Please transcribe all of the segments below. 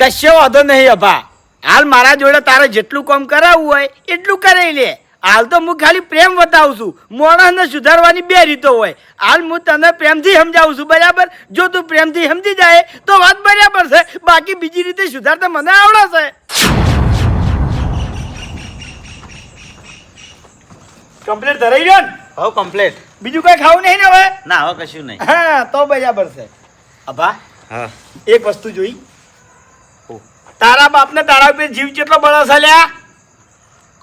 કશો વાંધો નહીં અભા. હાલ મારા જોડે તારે જેટલું કામ કરાવવું હોય એટલું કરાવી લે. હાલ તો હું ખાલી પ્રેમ બતાવું છું. માણસને સુધારવાની બે રીતો હોય. હાલ હું તને પ્રેમથી સમજાવું છું બરાબર? જો તું પ્રેમથી સમજી જાય તો વાત બરાબર છે. બાકી બીજી રીતે સુધારતા મને આવડશે કમ્પ્લેટ કમ્પ્લીટ ધરાઈ ગયો ને? હવ કમ્પ્લેટ બીજું કઈ ખાવું નહીં ને હવે? ના હવે કશું નહીં. હા તો બરાબર છે. અભા હા. એક વસ્તુ જોઈ. તારા બાપને તારા ઉપર જીવ કેટલો બળો છે લ્યા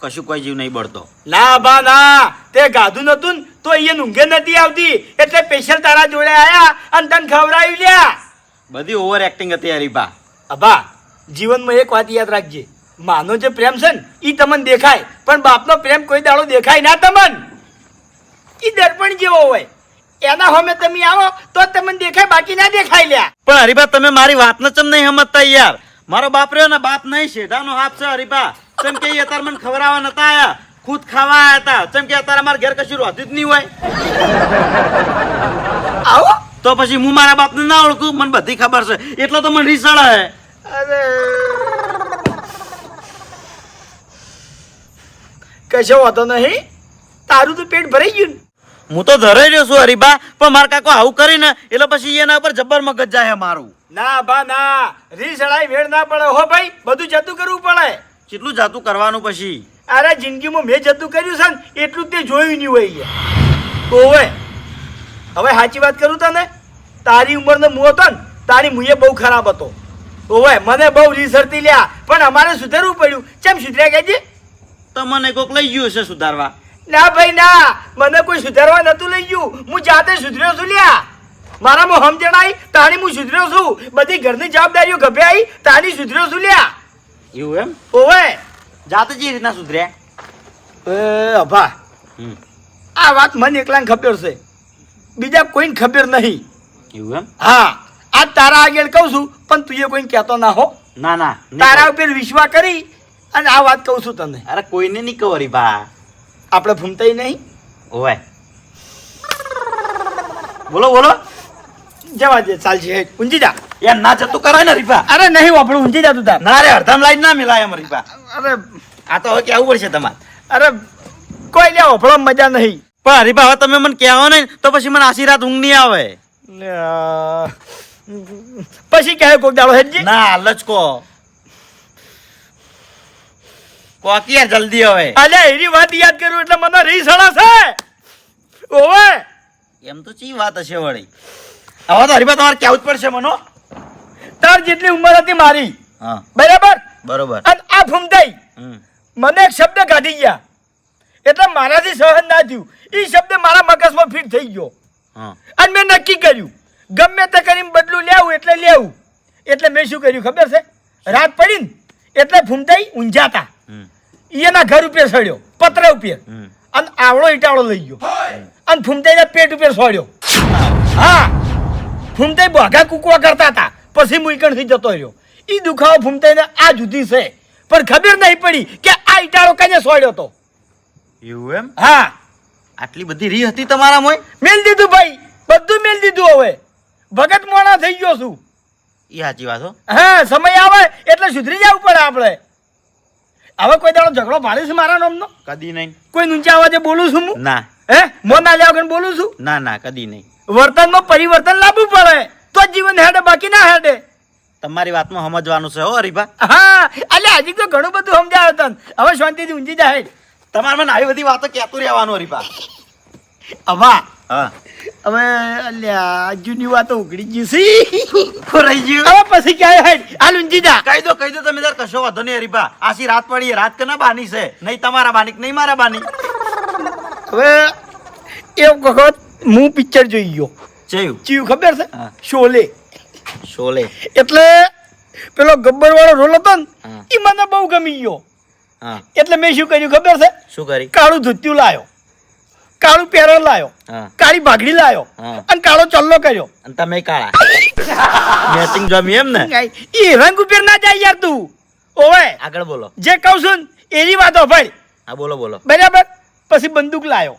કશું કોઈ જીવ નહીં બળતો. ના બા ના. તે ગાધું નતું ને તો અહીંયા ઊંઘે નથી આવતી. એટલે સ્પેશિયલ તારા જોડે આયા અને તને ખવડાવી લ્યા. બધી ઓવર એક્ટિંગ હતી હરીબા અભા જીવનમાં એક વાત યાદ રાખજે. માનો જે પ્રેમ છે ને એ તમને દેખાય. પણ બાપનો પ્રેમ કોઈ દાડો દેખાય ના તમન. એ દર્પણ જેવો હોય. એના હોમે તમે આવો તો તમને દેખાય બાકી ના દેખાય લ્યા. પણ હરીબા તમે મારી વાતને ચમ નહીં સમજતા યાર? મારો બાપ રહ્યો ને બાપ નહીં શેઠાનો હાપ છે હરીબા ચમ કે અત્યારે મને ખવડાવવા નતા આયા. ખુદ ખાવા આયા હતા. ચમ કે અત્યારે મારા ઘેર કશું રોતું જ નહીં હોય. આવો. તો પછી હું મારા બાપને ના ઓળખું? મને બધી ખબર છે. એટલો તો મને રીસાળ હે. અરે. કશો વાંધો નહીં. તારું તો પેટ ભરાઈ ગયું ને. હું તો ધરાઈ રહ્યો છું હરીબા પણ મારા કાકો આવું કરીને એટલે પછી એના ઉપર જબર મગજ જાય મારું. ના બા ના. રી સડાઈ વેળ ના પડે. હો ભાઈ બધું જતું કરવું પડે. કેટલું જાતું કરવાનું પછી? અરે જિંદગીમાં મેં જતું કર્યું છે ને એટલું તે જોયું નહીં હોય. તો હવે હવે સાચી વાત કરું તને? તારી ઉંમરનો મું હતો ને તારી મુએ બહુ ખરાબ હતો. ઓવે મને બહુ રીસરતી લ્યા. પણ અમારે સુધારવું પડ્યું. કેમ સુધર્યા કહેજે? તો મને કોક લઈ ગયું હશે સુધારવા. ના ભાઈ ના. મને કોઈ સુધારવા નતું લઈ ગયું. હું જાતે સુધર્યો છું લ્યા. મારામાં સમજણ આવી તાણી હું સુધર્યો છું. બધી ઘરની જવાબદારીઓ ગભે આવી તાણી સુધર્યો છું લ્યા. એવું એમ? ઓવે. જાતે જે રીતના સુધર્યા? એ અભા. આ વાત મને એકલાને ખબર છે. બીજા કોઈને ખબર નહીં. એવું એમ? હા. આ તારા આગળ કહું છું પણ તું એ કોઈને કહેતો ના હો. ના ના તારા. ઉપર વિશ્વાસ કરી અને આ વાત કહું છું તને. અરે કોઈને નહીં કહો હરીબા આપણે ભૂમતાઈ નહીં? ઓય બોલો બોલો. જવા દે ચાલશે. ઊંઘી જા યાર ના જતું કરાય ને રીપા અરે નહીં વાપરું ઊંઘી જા તું તાર. ના રે અડધામ લાઈન ના મિલાય એમ રીપા અરે આ તો હવે કેવું પડશે તમારે? અરે કોઈ લે ઓફળો મજા નહીં. પણ હરીબા હવે તમે મને કહેવો નહીં તો પછી મને આશી રાત ઊંઘ નહીં આવે. પછી કહે કોક દાડો હેજી ના હાલ કોક યાર જલ્દી હવે. અલ્યા એની વાત યાદ કરું એટલે મને રહી સડાશે ઓવે. એમ તો ચી વાત હશે વળી? હવે તો હરીબા તમારે કેવું જ પડશે મનો તાર જેટલી ઉંમર હતી મારી. બરાબર? બરોબર. અને આ ફૂમતાઈ મને એક શબ્દ કાઢી ગયા. એટલે મારાથી સહન ના થયું. એ શબ્દ મારા મગજમાં ફિટ થઈ ગયો. અને મેં નક્કી કર્યું ગમે તે કરીને બદલું લેવું એટલે લેવું. એટલે મેં શું કર્યું ખબર છે? રાત પડી ને એટલે ફૂમતાઈ ઊંઝાતા. એના ઘર ઉપર સડ્યો પત્ર ઉપર. અને આવળો ઈટાળો લઈ ગયો. અને ફૂમતાઈના પેટ ઉપર સોડ્યો. હા. ફૂમતાઈ ભાગા કૂકવા કરતા હતા. પછી મુઈકણથી જતો રહ્યો. એ દુખાવો ફૂમતાઈને આ જુદી છે. પણ ખબર નહીં પડી કે આ ઈટાળો કને સોડ્યો તો. એવું એમ? હા. આટલી બધી રી હતી તમારા મોય મેલ દીધું ભાઈ. બધું મેલ દીધું હવે. ભગત મોણા થઈ ગયો છું. એ સાચી વાત હો. હા સમય આવે એટલે સુધરી જવું પડે આપણે. હવે કોઈ દાડો ઝઘડો છે મારા નામનો? કદી નહીં. કોઈ ઊંચા અવાજે બોલું છું હું? ના. હે? મો ના લેવા વગર બોલું છું? ના ના કદી નહીં. વર્તનમાં પરિવર્તન લાવવું પડે. તો જીવન હેડે બાકી ના હેડે. તમારી વાતમાં સમજવાનું છે હો હરીબા હા એટલે હજી તો ઘણું બધું સમજાયો તન. હવે શાંતિથી ઊંઘી જાય તમારે મને આવી બધી વાતો કહેતું રહેવાનું હરીબા અભા હા. હવે અલ્યા જૂની વાતો ઉઘડી ગઈ છે. ખોરાઈ ગયું. હવે પછી ક્યાં હેડ હાલ ઊંઘી જા. કહી દો કહી દો તમે તાર કશો વાંધો નહીં હરીબા આશી રાત પડી રાત રાત ના બાની છે? નહીં તમારા બાની નહીં મારા બાની? હવે એક વખત હું પિક્ચર જોઈ ગયો. ચયું? ચયું ખબર છે? શોલે. શોલે. એટલે પેલો ગબ્બર વાળો રોલ હતો ને એ મને બહુ ગમી ગયો. એટલે મેં શું કર્યું ખબર છે? શું કરી? કાળું ધોત્યું લાયો. કાળું પહેરણ લાયો કાળી ભાગડી લાયો અને કાળો ચલ્લો કર્યો. અને તમે કાળા. મેચિંગ જમી એમ ને? એ રંગ ઉપર ના જાય યાર તું. ઓવે. આગળ બોલો. જે કહું છું એની વાતો ભાઈ. હા બોલો બોલો. બરાબર? પછી બંદૂક લાયો.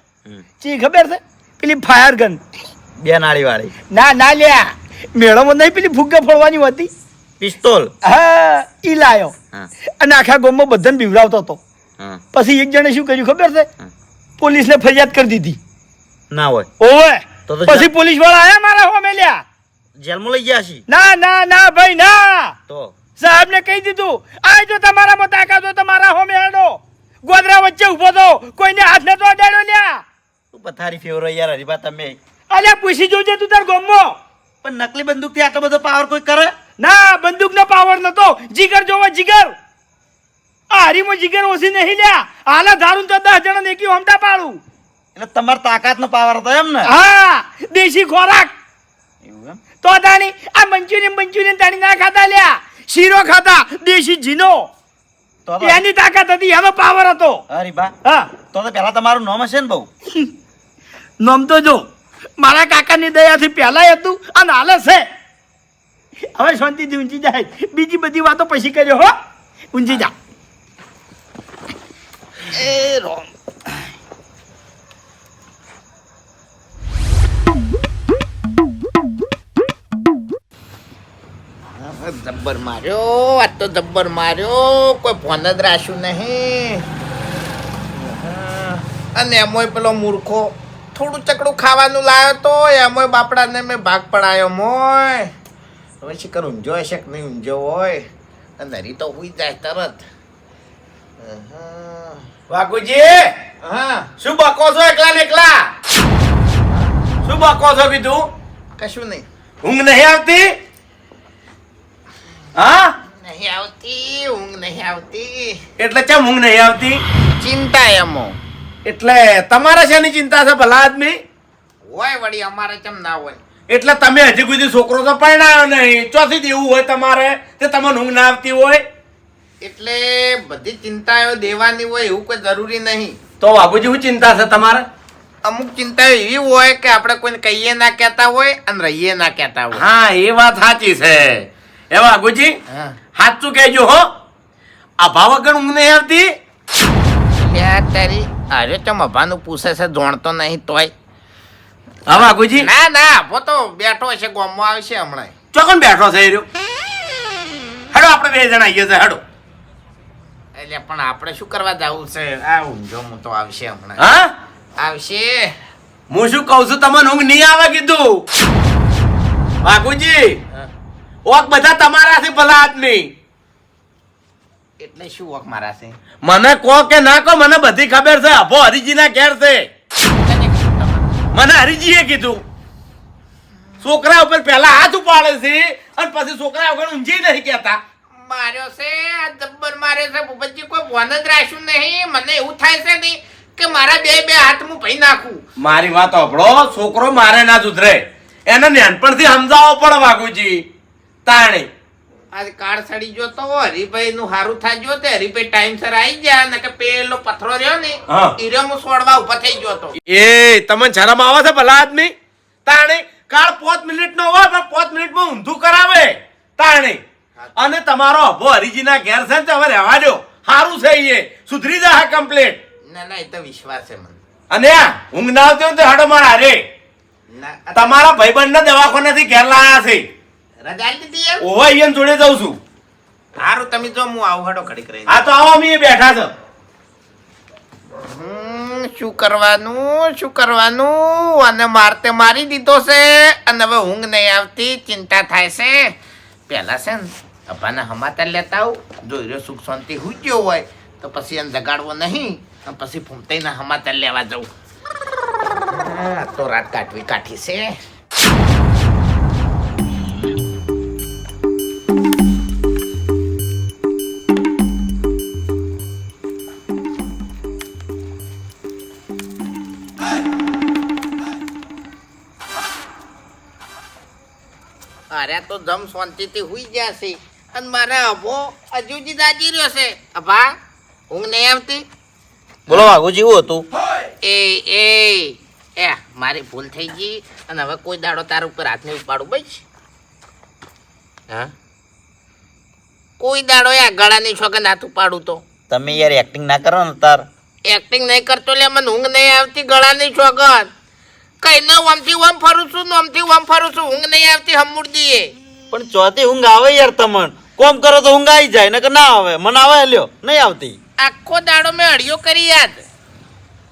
ચી ખબર છે? પેલી ફાયર ગન. બે નાળી વાળી ના ના લ્યા. મેળામાં નહીં પેલી ફુગ્ગા ફોડવાની હતી. પિસ્તોલ. હા ઈ લાયો. અને આખા ગોમમાં બધાને બીવડાવતો હતો. પછી એક જણે શું કર્યું ખબર છે. પોલીસને ફરિયાદ કરી દીધી. ના હોય. ઓવે. તો પછી પોલીસવાળા આયા મારા હોમે લ્યા. જેલમાં લઈ ગયા છી? ના ના ના ભાઈ ના. તો? સાહેબ ને કહી દીધું આ જો તમારામાં તાકાત હોય તમારા હોમે હેડો. ગોદરા વચ્ચે ઊભો તો કોઈને હાથ તો અડાડ્યો લ્યા. તું પથારી ફેવરો યાર હરીબા તમે? અલ્યા પૂછી જોજે તું તાર ગામમાં. પણ નકલી બંદૂકથી આટલો બધો પાવર કોઈ કરે? ના બંદૂક નો પાવર નતો. જીગર જોવો જીગર. હરીમાં જીગર ઓછી નહીં લ્યા. આલા ધારું તો દસ જણા નેકી હમતા પાડું. એટલે તમાર તાકાતનો પાવર હતો એમ ને હા દેશી ખોરાક. તો તાણી આ મંચુરિયન મંચુરિયન તાણી ના ખાતા લ્યા. શીરો ખાતા દેશી જીનો એની તાકાત હતી એનો પાવર હતો. અરે બા. હા. તો તો પહેલા તમારું નામ હશે ને બહુ? નામ તો જો. મારા કાકાની દયાથી પહેલાય હતું અને હાલે છે. હવે શાંતિથી ઊંચી જાય. બીજી બધી વાતો પછી કર્યો હો. ઊંચી જા. એ રોમ જબ્બર માર્યો, આ તો જબ્બર માર્યો, કોઈ ફોન જ રાખ્યું નહીં. અને એમોય પેલો મૂર્ખો થોડું ચકડું ખાવાનું લાવ્યો તો, એમોય બાપડાને મેં ભાગ પડાયો મોય. હવે શિકર ઊંઝો હશે કે નહીં ઊંઝો હોય અને હરી તો હુઈ જાય તરત. અહં. વાઘુજી હા. શું બકો છો એકલા ને એકલા? શું બકો છો કીધું કશું નહીં. ઊંઘ નહીં આવતી? હા? નહીં આવતી ઊંઘ નહીં આવતી. એટલે ચમ ઊંઘ નહીં આવતી? ચિંતા એમો. એટલે તમારે શેની ચિંતા છે ભલા આદમી? હોય વળી અમારે કેમ ના હોય? એટલે તમે હજી સુધી છોકરો તો પરણાયો નહીં. ચોથી દેવું હોય તમારે તે તમને ઊંઘ ના આવતી હોય? એટલે બધી ચિંતાઓ દેવાની હોય એવું કોઈ જરૂરી નહીં. તો બાબુજી શું ચિંતા છે તમારે? અમુક ચિંતાઓ એવી હોય કે આપણે કોઈને કહીએ ના કહેતા હોય અને રહીએ ના કહેતા હોય. હા એ વાત સાચી છે. એ બાબુજી સાચું કહેજો હો. આ ભાવ વગર ઊંઘ નહીં આવતી? તારી અરે તો મભાનું પૂછે છે જોણતો નહીં તોય. હા બાબુજી ના ના આભો તો બેઠો છે ગોમમાં આવશે હમણાં ચોકન બેઠો છે એ રહ્યો? હેડો આપણે બે જણા આવીએ છે હેડો. એટલે પણ આપણે શું કરવા જવું છે? આ ઊંઘો હું તો આવશે હમણાં. હા? આવશે. હું શું કહું છું તમને ઊંઘ નહીં આવે કીધું? બાબુજી હા. ઓક બધા તમારા છે ભલા આદમી. એટલે શું ઓક મારા છે મને કહો કે ના કહો મને બધી ખબર છે. અભો હરીજીના ઘેર છે? મને હરીજીએ કીધું. છોકરા ઉપર પહેલા હાથ ઉપાડે છે અને પછી છોકરા વગર ઊંઘી નહીં કહેતા. માર્યો છે આ જબ્બર માર્યો છે ભૂપતજી કોઈ વન જ રાખ્યું નહીં. મને એવું થાય છે નહીં કે મારા બે બે હાથ હું ભઈ નાખું. મારી વાત સાંભળો છોકરો મારે ના સુધરે. એને નાનપણથી સમજાવો પડે વાઘુજી. તાણે. આજ કાળ સડી ગયો તો હરિભાઈ નું હારું થાજો તે. હરિભાઈ ટાઈમ સર આવી ગયા ને કે પેલો પથરો રહ્યો ને. ઈરો હું સોડવા ઊભા થઈ ગયો તો એ તમને શરમ આવે છે ભલા આદમી? તાણે કાળ પોત મિનિટ નો હોય પણ પાંચ મિનિટમાં ઊંધું કરાવે. તાણે. અને તમારો અભો હરીજીના ઘેર છે ને હવે રહેવા દો. સારું છે એ. સુધરી જાય કમ્પ્લેટ ના ના એ તો વિશ્વાસ છે મને. અને ઊંઘ ના આવતી હોય તો હાડો મારા રે તમારા ભાઈબંધના દવાખાનાથી ઘેર લાયા છે. રજા ઓવા અહીંયા જોડે જઉં છું. સારું તમે જો હું આવું હાડો ઘડીક રહી આ તો આવો અમે બેઠા છો. શું કરવાનું શું કરવાનું? અને મારતે મારી દીધો છે. અને હવે ઊંઘ નહીં આવતી ચિંતા થાય છે. પેલા છે ને અભાના હમાતા લેતા આવું. જો હીરો સુખ શાંતિ હોઈ ગયો હોય, તો પછી એને જગાડવો નહીં અને પછી ફૂમતાઈના હમાતા લેવા જવું. તો રાત કાઢવી કાઢી છે. અરે તો જમ શાંતિથી હુઈ ગયા છે. અને મારા અભો હજુજી દાજી રહ્યો છે. અભા ઊંઘ નહીં આવતી? બોલો વાઘુજી જેવું હતું? એ એ એ મારી ભૂલ થઈ ગઈ અને હવે કોઈ દાડો તારા ઉપર હાથ નહીં ઉપાડું બસ. હા? કોઈ દાડો આ ગળાની છોકન હાથ ઉપાડું તો. તમે યાર એક્ટિંગ ના કરો ને તાર. એક્ટિંગ નહીં કરતો લે મને ઊંઘ નહીં આવતી ગળાની છોકન કઈ ન ઓમથી ઓમ ફરું છું ને ઓમથી ઓમ ફરું છું ઊંઘ નહીં આવતી હમુરદીએ. પણ ચોથી ઊંઘ આવે યાર તમન. કોમ કરો તો ઊંઘ આવી જાય નકર ના આવે. મને આવે લ્યો નહીં આવતી. આખો દાડો મેં અડિયો કરી યાદ.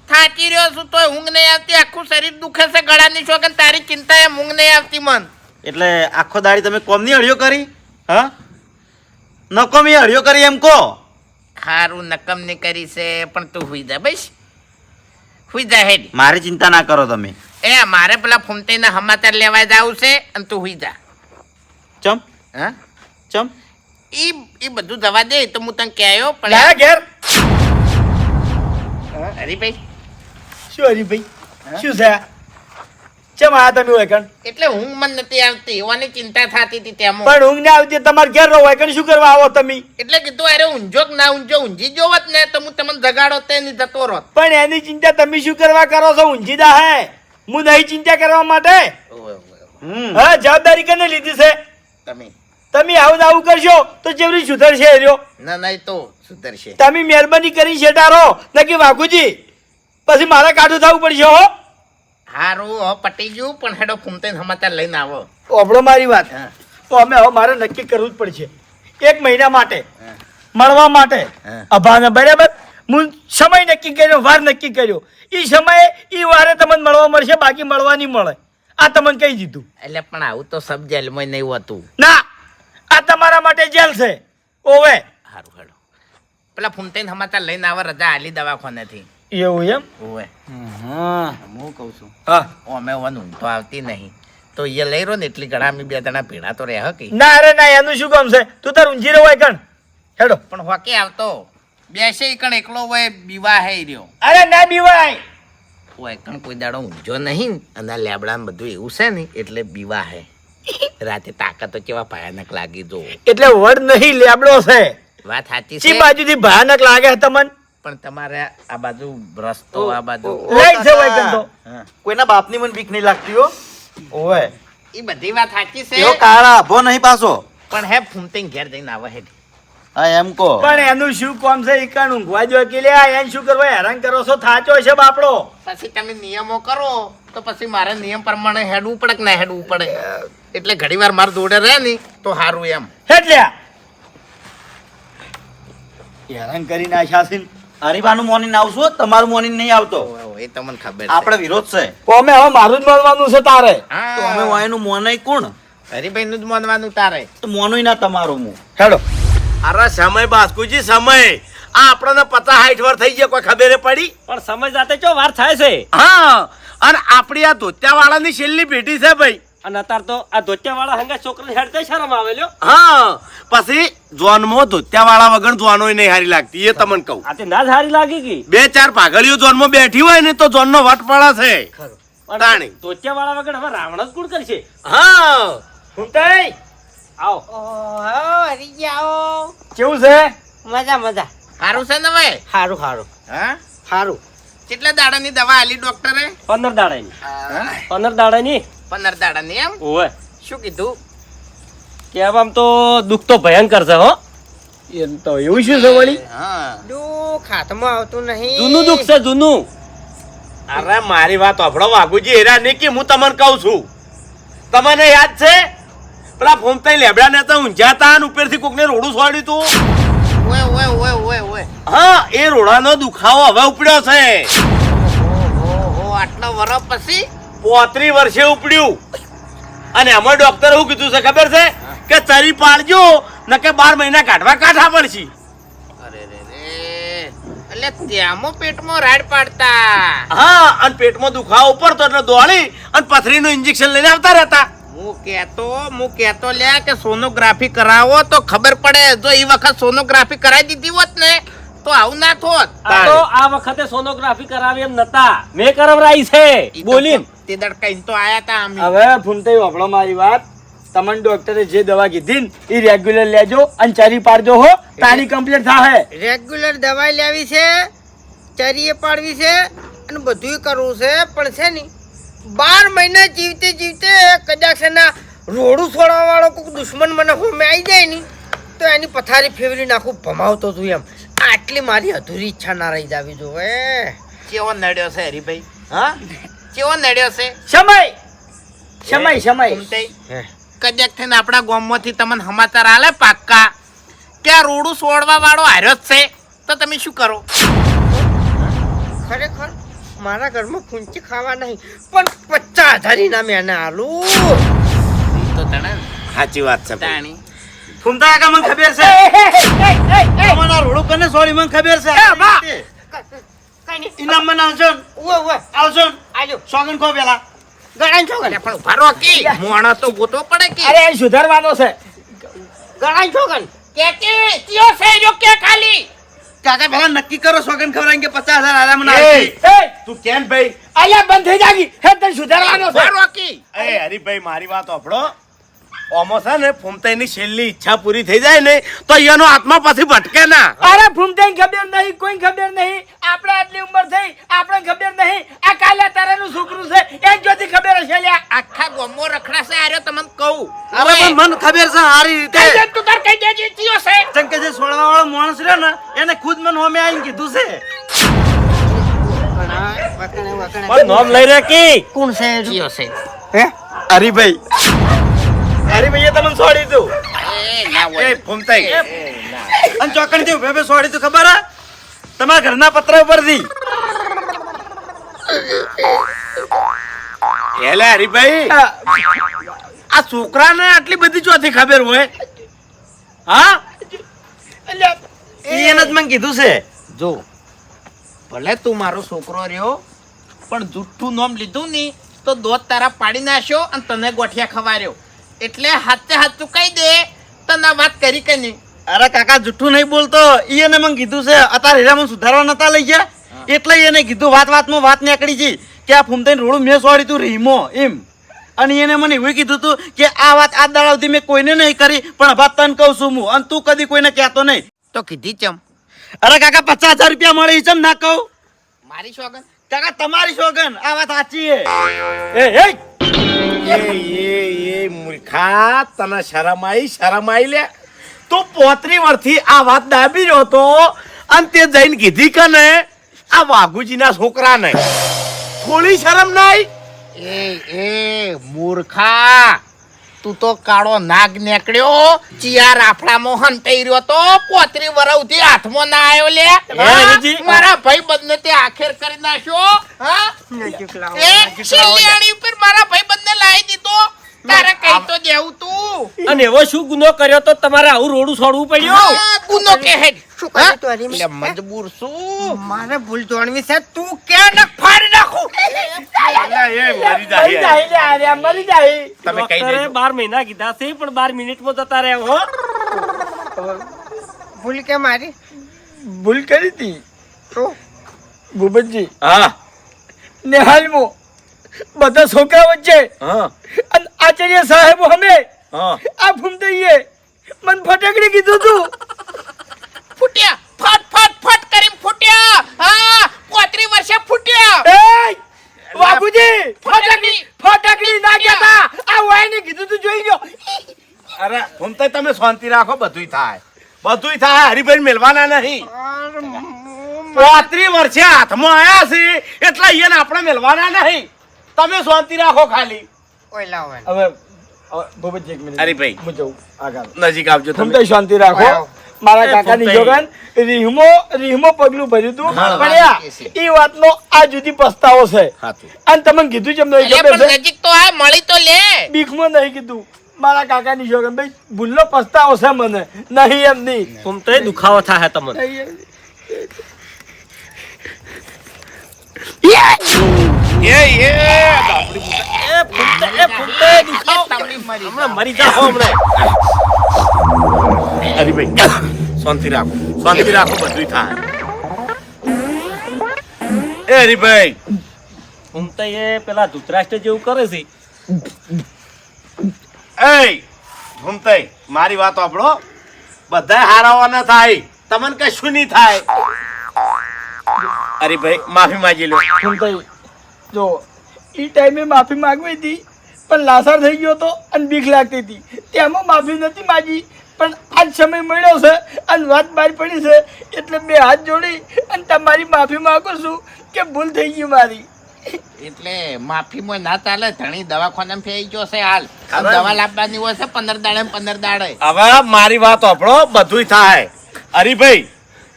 થાકી રહ્યો છું તોય ઊંઘ નહીં આવતી આખું શરીર દુખે છે ગળાની શોખ અને તારી ચિંતા એ ઊંઘ નહીં આવતી મન. એટલે આખો દાડી તમે કોમની અડિયો કરી? હા? નકોમી અડિયો કરી એમ કહો. હારું નકમની કરી છે પણ તું હુઈ જા બસ. હુઈ જા હેડ. મારી ચિંતા ના કરો તમે. એ મારે પેલા ફૂમતાઈના હમાચાર લેવા જાવું છે અને તું હુઈ જા. ચમ. હા? ચમ. ઈ ઈ બધું જવા દે તો હું તને કહેયો પણ લાયા ઘેર? હા, હરીભાઈ. શું હરીભાઈ? શું છે? ચમ આ તમે હોય કણ? એટલે ઊંઘ મન નથી આવતી એવાની ચિંતા થતી હતી તેમાં. પણ ઊંઘ ના આવતી તમારે ઘેર રહો હોય કણ? શું કરવા આવો તમે? એટલે કીધું અરે ઊંઝો કે ના ઊંઝો? ઊંઝી જોવત ને તો હું તમને જગાડો તે નહીં જતો રોત. પણ એની ચિંતા તમે શું કરવા કરો છો? ઊંઘીદા હે. હું નહીં ચિંતા કરવા માટે? હા જવાબદારી કને લીધી છે? તમે. તમે આવું ને આવું કરશો તો જેવડી સુધરશે રહ્યો? ના નહીં તો સુધરશે. તમે મહેરબાની કરી શેટારો નક્કી વાઘુજી પછી મારે કાઢું થવું પડશે હો. હારું હો પટી ગયું પણ હેડો ફૂમતે સમાચાર લઈને આવો. ઓબળો મારી વાત. તો અમે હવે મારે નક્કી કરવું જ પડશે. એક મહિના માટે મળવા માટે. અભાને બરાબર? હું સમય નક્કી કર્યો વાર નક્કી કર્યો. એ સમયે એ વારે તમને મળવા મળશે બાકી મળવા નહીં મળે. આ તમને કહી દીધું. એટલે પણ આવું તો સબ જેલમાં નહીં હોતું. ના આ તમારા માટે જેલ છે. ઓવે. હારું હેડો. પેલા ફૂમતાઈને સમાચાર લઈને આવા રજા આલી દવાખાનેથી. એવું એમ? ઓવે. હા હું કહું છું. હા. અમે વન તો આવતી નહીં. તો એ લઈ રહ્યો ને એટલી ઘણા અમે બે જણા ભેડા તો રહે કે ના અરે ના એનું શું કામ છે? તું તાર ઊંઝી રહ્યો કણ? હેડો. પણ હોકે આવતો. બેસે કણ એકલો હોય બીવા હે રહ્યો. અરે ના બીવાય. હોય કણ કોઈ દાડો ઊંઝો નહીં અને લેબડા લેબડામાં બધું એવું છે ને એટલે બીવા હે. રાતે તાકાતો કેવા ભયાનક લાગી જો એટલે વડ નહીં લેબડો છે. વાત સાચી છે? બાજુથી ભયાનક લાગે છે તમને? પણ તમારે આ બાજુ રસ્તો આ બાજુ લઈ જવાય કણ તો કોઈના બાપની મને બીક નહીં લાગતી હો. ઓય એ બધી વાત સાચી એવો છે કાળા ભો નહીં પાછો. પણ હે ફૂમતીને ઘેર જઈને આવે હે હા એમ કો પણ એનું શું કોમ છે? ઈકણ ઊંઘવા જો કે લે એને શું કરવા? હેરાન કરો છો? થાચો છે બાપડો. પછી તમે નિયમો કરો તો પછી મારે નિયમ પ્રમાણે હેડવું પડે કે ના હેડવું પડે? એટલે ઘડી વાર મારે જોડે રહે ને તો સારું એમ. એટલે હેરાન કરી નાખ્યા છે હરીબાનું મોર્નિંગ આવશું તમારું મોર્નિંગ નહીં આવતો. એ તમને ખબર આપણે વિરોધ છે. અમે હવે મારું જ માનવાનું છે તારે. તો અમે વાયનું મોનય કોણ? હરિભાઈ નું જ માનવાનું તારે. તો મોનુંય ના તમારું હું. હેડો. અરે સમય બાસ્કુજી સમય. આ આપણને પચાસ સાઠ વાર થઈ ગયા કોઈ ખબર પડી? પણ સમય જાતે ચો વાર થાય છે? હા અને આપણી આ ધોત્યા વાળાની છેલ્લી પેઢી છે ભાઈ. અને અત્યારે તો આ ધોત્યા વાળા હંગા છોકરા હેડતે શરમ આવેલો હા પછી જોનમાં ધોત્યા વાળા વગર જોવાનો નહીં હારી લાગતી એ તમને કહું. આ તે ના જ હારી લાગી ગઈ. બે ચાર પાઘડીઓ જોનમાં બેઠી હોય ને તો જોનનો વટ પડે છે. પણ તાણી. ધોતિયા વાળા વગર હવે રાવણ જ ગુણ કરશે? હા. ફૂમતાઈ આવો. કેવું છે? મજા મજા. સારું છે ને ભાઈ? સારું સારું હા? સારું કેટલા દાડાની દવા આલી ડોક્ટરે? પંદર દાડાની. પંદર દાડાની? પંદર દાડાની એમ? ઓવે. શું કીધું? કહેવામાં તો દુઃખ તો ભયંકર છે હો. એમ તો એવું શું છે વળી? હા. દુઃખ હાથમાં આવતું નહીં. જૂનું દુઃખ છે જૂનું. અરે મારી વાત અભડો વાઘુજી હેરા નહીં કે હું તમને કહું છું. તમને યાદ છે? પેલા ફોમતાઈ લેબડા ને તો ઊંઝાતા ને ઉપરથી કોકને રોડું સોડ્યું તું. ઓય ઓય ઓય ઓય ઓય. હા એ રોડાનો દુખાવો હવે ઉપડ્યો છે. ઓહો આટલા વર્ષ પછી? પોત્રી વર્ષે ઉપડ્યું. અને એમાં ડોક્ટર શું કીધું છે ખબર છે? કે ચરી પાડજો ન કે બાર મહિના કાઢવા કાઢા પડશે. અરે રે રે. એટલે ત્યાંમાં પેટમાં રાડ પાડતા. હા અને પેટમાં દુખાવો ઉપડતો એટલે દોડી અને પથરીનું ઇન્જેક્શન લઈને આવતા રહેતા. હું કહેતો હું કહેતો લે કે સોનોગ્રાફી કરાવો તો ખબર પડે. જો એ વખત સોનોગ્રાફી કરાવી દીધી હોત ને તો આવું ના થોત. આ તો આ વખતે સોનોગ્રાફી કરાવી એમ નતા. મેં કરાવરાઈ છે. બોલી તો બોલીન. તે દડકાઈ તો આયા તા અમે. હવે ફૂમતાઈ વાપરો મારી વાત. તમને ડોક્ટરે જે દવા કીધી ને એ રેગ્યુલર લેજો અને ચરી પાડજો હો. તારી કમ્પ્લીટ થાય રેગ્યુલર દવાઈ લેવી છે ચરીએ પાડવી છે અને બધુંય કરવું છે પણ છે ને બાર મહિના જીવતે જીવતે કદાચ એના રોડું છોડવા વાળો કોઈ દુશ્મન મને હોમે આવી જાય ને તો એની પથારી ફેવરી નાખું ભમાવતો તું એમ. આટલી મારી અધૂરી ઈચ્છા ના રહી જાવી જોવે કેવો નડ્યો છે હરીભાઈ? હા? કેવો નડ્યો છે? સમય! સમય સમય. કદાચ થઈને આપણા ગામમાંથી તમને સમાચાર આલે પાક્કા કે આ રોડું છોડવા વાળો હાર્યો જ છે તો તમે શું કરો? ખરેખર? મારા ઘરમાં ફૂંચી ખાવા નહીં પણ પચાસ હજાર ઇનામ એને આલું તો તને સાચી વાત છે તાણી ફૂમતા કાકા મને ખબર છે તમારા રોડું કને સોરી મને ખબર છે ઇનામ મને આવજો ને, ઉવે ઉવે આવજો. આજો સોગન કો પેલા ગણાય છો અલ્યા પણ ભરો કી મોણા તો ગોતો પડે કે અરે સુધારવાનો છે ગણાય છો ગણ કે કે કયો છે જો કે ખાલી કાકા પેલા નક્કી કરો સોગન ખવડાવીને કે પચાસ હજાર આરામ ના તું કેમ ભાઈ? અહીંયા બંધ થઈ જાગી. હે તને સુધારવાનો છે. રોકી એ હરીભાઈ મારી વાત સાંભળો. ઓમો છે ને ફૂમતાઈની છેલ્લી ઈચ્છા પૂરી થઈ જાય ને તો એનો આત્મા પછી ભટકે ના. અરે ફૂમતાઈ ખબર નહીં કોઈ ખબર નહીં. આપણે આટલી ઉંમર થઈ આપણે ખબર નહીં. આ કાલે તારાનું છોકરું છે એ જોતી ખબર હશે લ્યા. આખા ગામમાં રખડાશે આર્યો તમને કહું. અરે પણ મન ખબર છે સારી રીતે. તું તાર કઈ દેજે કયો છે. જેમ કે જે સોળવા વાળો માણસ રહ્યો ને એને ખુદ મને હોમે આવીને કીધું છે. પણ નામ લઈ રહ્યા કી કોણ છે? કયો છે. હરીભાઈ. હરીભાઈ તમને છોડી દઉં. એ ના ફૂમતાઈ અને છોડી ખબર હે? તમારા ઘરના પત્ર ઉપરથી. એલે હરીભાઈ. આ છોકરાને આટલી બધી ચોથી ખબર હોય? હા? એને જ મને કીધું છે. જો ભલે તું મારો છોકરો રહ્યો પણ જુઠ્ઠું નામ લીધું ની તો દોત તારા પાડી નાખ્યો અને તને ગોઠિયા ખવાર્યો. એટલે હાથે હાથ કહી દે તને વાત કરી કે નહીં. અરે કાકા જુઠ્ઠું નહીં બોલતો. ઈ એને મને કીધું છે અત્યારે હીરા મને સુધારવા નતા લઈ ગયા. એટલે એને કીધું વાત વાતમાં વાત નીકળી છે કે આ ફૂમતાઈ રોડું મેં સોડી તું રીમો એમ. અને એને મને એવું કીધું હતું કે આ વાત આ દાડાવથી મેં કોઈને નહીં કરી પણ હવે તને કહું છું હું અને તું કદી કોઈને કહેતો નહીં. તો કીધી ચમ. અરે કાકા પચાસ હજાર રૂપિયા મળે છે ચમ ના કહું? મારી સોગન? કાકા તમારી સોગન આ વાત સાચી એ એ. મૂર્ખા તને શરમ આવી શરમ આવી લે. તું પોતરી વર્ષથી આ વાત દાબી રહ્યો તો અને તે જઈને કીધી કે ને આ વાઘુજીના છોકરાને. થોડી શરમ નહીં એ એ મૂર્ખા. તું તો કાળો નાગ નીકળ્યો. ચિયા રાફડામાં હંતાઈ રહ્યો તો. પોતરી વરવથી હાથમાં ના આવ્યો લે. મારા ભાઈ બંને તે આખેર કરી નાખ્યો. હા? એ શિલ્યાણી ઉપર મારા ભાઈ બંને લાવી દીધો. તારે કઈ તો દેવું તું. અને એવો શું ગુનો કર્યો તો તમારે આવું રોડું છોડવું પડ્યું? ગુનો કે હે? શું કર્યું તું હરીમ? એટલે મજબૂર છું. મારે ભૂલ જોડવી છે તું કે ને ફાડી નાખું? એ મરી મરી જાય જાય લે આર્યા મરી જાય તમે કહી ડોક્ટરે દેજો. બાર મહિના કીધા છે પણ બાર મિનિટમાં જતા રહે હો. ભૂલ કે મારી? ભૂલ કરી હતી. તો ભૂપતજી હા. નિહાલમો. બધા છોકરા વચ્ચે. અને આચાર્ય સાહેબ અમે હા. આ ફૂમતાઈએ મન ફટાકડી કીધું તું. ફૂટ્યા. ફટ ફટ ફટ કરીને ફૂટ્યા. હા પોત્રી વર્ષે ફૂટ્યા. એ બાપુજી ફટાકડી ફટાકડી. ના કહેતા. આ વાયને કીધું તું જોઈ ગયો અરે ફૂમતાઈ તમે શાંતિ રાખો બધુંય થાય. બધુંય થાય હરિભાઈ મેલવાના નહીં. પોત્રી વર્ષે હાથમાં આવ્યા છે એટલે એને આપણે મેલવાના નહીં. તમે શાંતિ રાખો ખાલી. હવે ભૂપતજી એક તમે. શાંતિ રાખો. મારા પગલું ભર્યું એ વાતનો આ જુદી પસ્તાવો છે. અને તમે કીધું છે. લે. બીખમાં નહીં કીધું. મારા કાકા જોગન ભાઈ ભૂલનો પસ્તાવો છે મને. નહીં એમ નહીં તો દુખાવો થાય તમને. શાંતિ રાખો શાંતિ રાખો બધુંય થાય એ હરીભાઈ ફૂમતા એ પેલા ધૃતરાષ્ટ્ર જેવું કરે છે એ ઘૂમતાઈ મારી વાત આપણો બધા હારાવાના થાય તમને કશું નહીં થાય અરે ભાઈ માફી માંગી લો. ફૂમતાઈ જો એ ટાઈમે માફી માંગવી હતી પણ લાસાર થઈ ગયો તો અને બીક લાગતી હતી. તેમાં માફી નથી માગી પણ આજ સમય મળ્યો છે અને વાત મારી પડી છે એટલે બે હાથ જોડી અને તમારી માફી માગું છું કે ભૂલ થઈ ગઈ મારી. એટલે માફીમાં ના ચાલે ધણી દવાખાના ફેઈ ગયો છે હાલ? દવા લાવવાની હોય છે પંદર દાડે પંદર દાડે. હવે મારી વાત આપણો બધુંય થાય. હરીભાઈ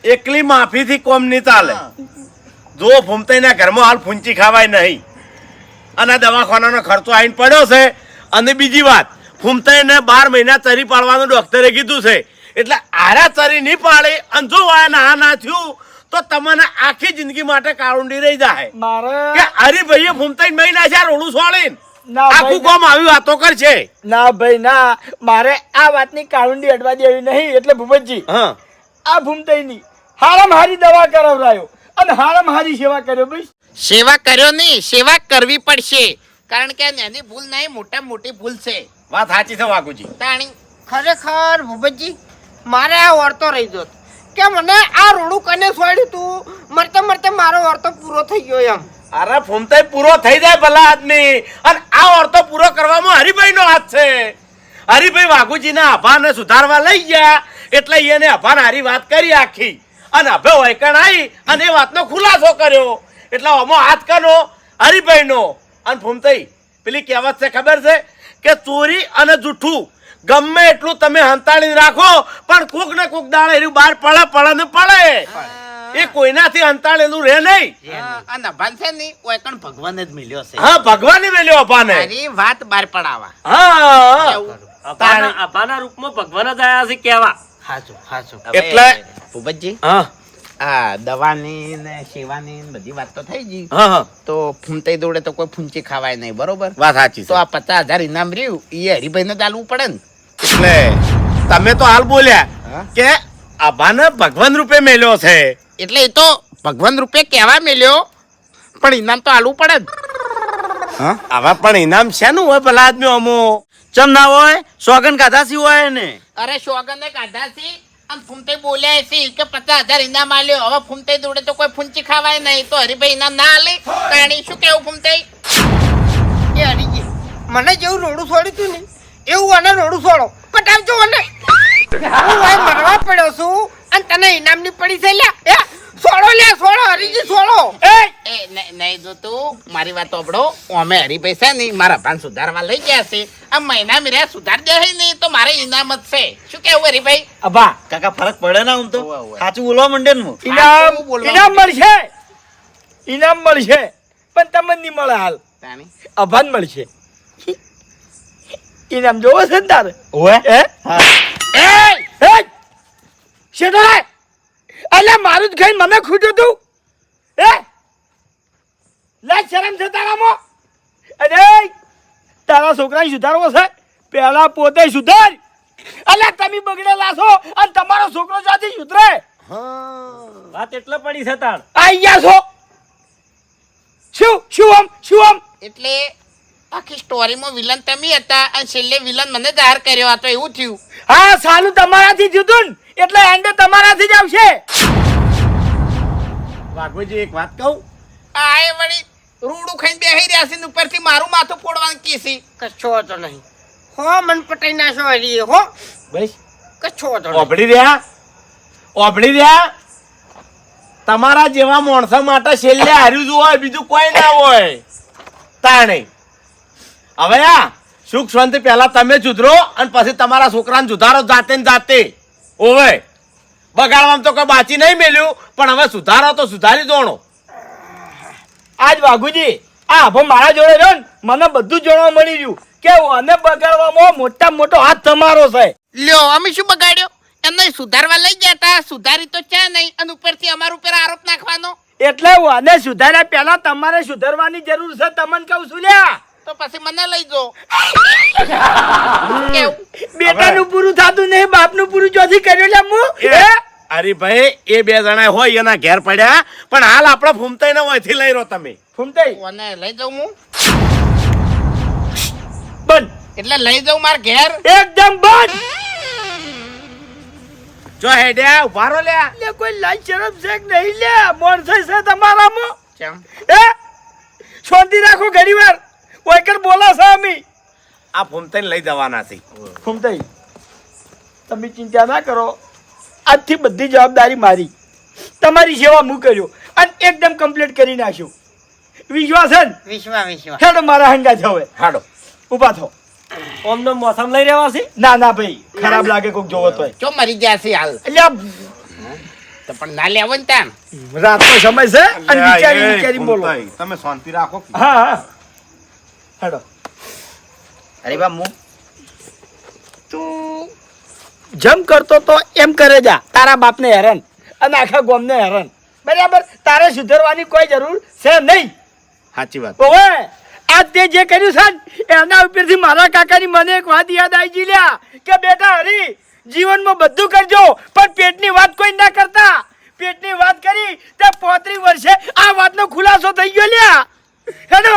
એકલી માફીથી કોમ નહીં ચાલે. જો ફૂમતાઈના ઘરમાં હાલ ફૂંચી ખાવાય નહીં. અને આ દવાખાનાનો ખર્ચો આવીને પડ્યો છે. અને બીજી વાત ફૂમતાઈને બાર મહિના ચરી પાડવાનું ડોક્ટરે કીધું છે. એટલે આરા ચરી નહીં પાડે અને જો આ ના ના થયું તો તમને આખી જિંદગી માટે કાળુંડી રહી જાય મારે કે હરીભાઈએ ફૂમતાઈને મહિના છે રોડું સોળીને ના આખું કોમ આવી વાતો કરશે. ના ભાઈ ના. મારે આ વાતની કાળુંડી અડવા દેવી નહીં એટલે ભૂપતજી હા. આ ભૂમતાઈની હારામ હારી દવા કરાવરાયો. અને હારામ હારી સેવા કર્યો ભાઈ સેવા કર્યો નહીં સેવા કરવી પડશે. કારણ કે નાની ભૂલ નહીં મોટા મોટી ભૂલ છે. વાત સાચી છે વાઘુજી. તાણી ખરેખર ભૂપતજી મારે આ વર્તો રહી જોત કે મને આ રોડું કને છોડ્યું તું? મરતે મરતે મારો વર્તો પૂરો થઈ ગયો એમ. અરે ફૂમતાઈ પૂરો થઈ જાય ભલા આદમી. અને આ વર્તો પૂરો કરવામાં હરિભાઈ નો હાથ છે. હરિભાઈ વાઘુજીના ને સુધારવા લઈ ગયા. એટલે એને અભાન હારી વાત કરી આખી. અને અભે વૈકણ આવી અને એ વાતનો ખુલાસો કર્યો. એટલે અમો હાથ કનો હરિભાઈ અને ફૂમતાઈ પેલી કહેવત છે ખબર છે? કે ચોરી અને જૂઠું ગમે એટલું તમે હંતાળી રાખો પણ કોક ને કોક દાડે એનું બહાર પડે પડે ને પડે. એ કોઈનાથી અંતાળેલું રહે નહીં. આ નભાન છે ને ઓય ભગવાન જ મળ્યો છે. હા ભગવાન જ મળ્યો અપાને તારી વાત બાર પડાવા હા. કેવું? અભાના અભાના રૂપમાં ભગવાન જ આયા છે કેવા? એટલે- ભૂપતજી હા. આ દવાની ને સેવાની ને બધી વાત તો થઈ ગઈ. તો ફૂમતાઈ દોડે તો કોઈ ફૂંચી ખાવાય નહીં બરોબર? વાત સાચી તો આ પચાસ હજાર ઇનામ રહ્યું એ હરિભાઈ ને ચાલવું પડે ને. એટલે તમે તો હાલ બોલ્યા કે આભાને ભગવાન રૂપે મેલ્યો છે. એટલે એ તો ભગવાન રૂપે કહેવા મેલ્યો પણ ઇનામ તો આલવું પડે ને હવે પણ ઇનામ શેનું હોય પેલા આદમી અમો? ચમ ના હોય? સોગન કાધાસી હોય ને અરે સોગન કાધાસી છે આમ ફૂમતે બોલ્યા છે કે પચાસ હજાર ઇનામ આલ્યો. હવે ફૂમતે દોડે તો કોઈ ફૂંચી ખાવાય નહીં. તો હરિભાઈ ઇનામ ના આલે. તાણી શું કેવું ફૂમતે? એ હરીજી મને જેવું રોડું છોડ્યું તું ને એવું અને રોડું છોડો પટાવજો મને. હું મરવા પડ્યો છું અને તને ઇનામની પડી છે લ્યા. એ છોડો લે છોડો હરીજી છોડો એ! નહીં- નહીં જો તું મારી વાત ઓબડો અમે હરી પૈસા નહીં મારા ભાન સુધારવા લઈ ગયા છે. આ મહિના મેરે સુધાર દે નહીં તો મારે ઇનામ જ છે. શું કેવું હરિભાઈ અબા કાકા ફરક પડે ના આમ તો. સાચું બોલવા માંડે ને ઇનામ ઇનામ મળશે. ઇનામ મળશે. પણ તમને નહીં મળે હાલ. અભાન મળશે. ઇનામ જોવો છે ને તારે? હા? એ એ શેઠો રે અલ્યા મારું જ ખાઈ મને ખૂટ્યું તું એ લે શરમ છે તારામાં અરે તારા છોકરાને સુધારવો છે? પહેલા પોતે સુધાર. અલ્યા તમે બગડેલા છો અને તમારો છોકરો જ્યાંથી સુધરે? વાત એટલે પડી છે તાર આઈ ગયા છો. શું શું આમ શું આમ? એટલે આખી સ્ટોરીમાં વિલન તમે હતા અને છેલ્લે વિલન મને જાહેર કર્યો. આ તો એવું થયું. હા સાલું તમારાથી જુદું ને. એટલે એન્ડ તમારાથી જ આવશે. વાઘુજી એક વાત કહું? આ એ વળી રૂડું ખાઈને બેહી રહ્યા છે ને ઉપરથી મારું માથું ફોડવાનું કીસી કચ્છો હતો નહીં. હો મન પટાઈ નાખો હરી હો. બસ. કચ્છો હતો ઓભળી રહ્યા? ઓભળી રહ્યા? તમારા જેવા માણસો માટે છેલ્લે હાર્યું જ હોય બીજું કોઈ ના હોય. તાણે. હવે આ સુખ શાંતિ પહેલા તમે સુધરો અને પછી તમારા છોકરાને સુધારો જાતે ને જાતે. ઓવે બગાડવામાં તો કોઈ બાચી નહીં મેલ્યું પણ હવે સુધારો તો સુધારી દોણો આજ વાઘુજી આ હવે મારા જોડે રહ્યો ને મને બધું જાણવા મળી રહ્યું. કે અને બગાડવામાં મોટા મોટો હાથ તમારો છે. લ્યો અમે શું બગાડ્યો? એમને સુધારવા લઈ ગયા હતા સુધારી તો છે નહીં અને ઉપરથી અમારા ઉપર આરોપ નાખવાનો. એટલે હું આને સુધાર્યા પહેલા તમારે સુધારવાની જરૂર છે તમને કહું છું લ્યા. તો પછી મને લઈ જો. બેટાનું પૂરું થતું નહીં બાપનું પૂરું ચોથી કર્યું લે હું. હે? અરે ભાઈ એ બે જણા હોય એના ઘેર પડ્યા પણ હાલ આપણા ફૂમતાઈ ને હોયથી લઈ રહ્યો તમે. ફૂમતાઈ? કોને લઈ જાઉં હું. બંધ. એટલે લઈ જાઉં માર ઘેર. એકદમ બંધ. જો હેડ્યા ઉભારો લે લ્યા. લે કોઈ લાઈ શરમ છે કે નહીં લે? માણસો છે તમારામાં. કેમ? એ શાંતિ રાખો ઘણી વાર ઓયકર બોલા છે અમી આ ફૂમતાઈ લઈ જવાના છે. ફૂમતાઈ તમે ચિંતા ના કરો. આજથી બધી જવાબદારી મારી. તમારી સેવા હું કર્યો અને એકદમ કમ્પ્લીટ કરી નાખ્યો. વિશ્વાસ હે વિશ્વા વિશ્વા હેડો મારા હંગા છે હાડો. ઊભા થો. ઓમનો મોસમ લઈ રહ્યા છે? ના ના ભાઈ ખરાબ લાગે કોક જોવો તો ચો મરી જશે હાલ. એટલે તો પણ ના લેવો ને તાન. રાતનો સમય છે અને વિચારી વિચારી બોલો. તમે શાંતિ રાખો હા હા. હેડો. અરે બા હું તું જમ કરતો તો એમ કરે જા. તારા બાપને હેરાન અને આખા ગોમને હેરાન. બરાબર? તારે સુધરવાની કોઈ જરૂર છે નહીં. સાચી વાત. ઓવે આ તે જે કર્યું છે ને એના ઉપરથી મારા કાકાની મને એક વાત યાદ આવી ગઈ લ્યા કે બેટા હરી જીવનમાં બધું કરજો પણ પેટની વાત કોઈ ના કરતા. પેટની વાત કરી તે પોત્રી વર્ષે આ વાતનો ખુલાસો થઈ ગયો લ્યા. હેડો.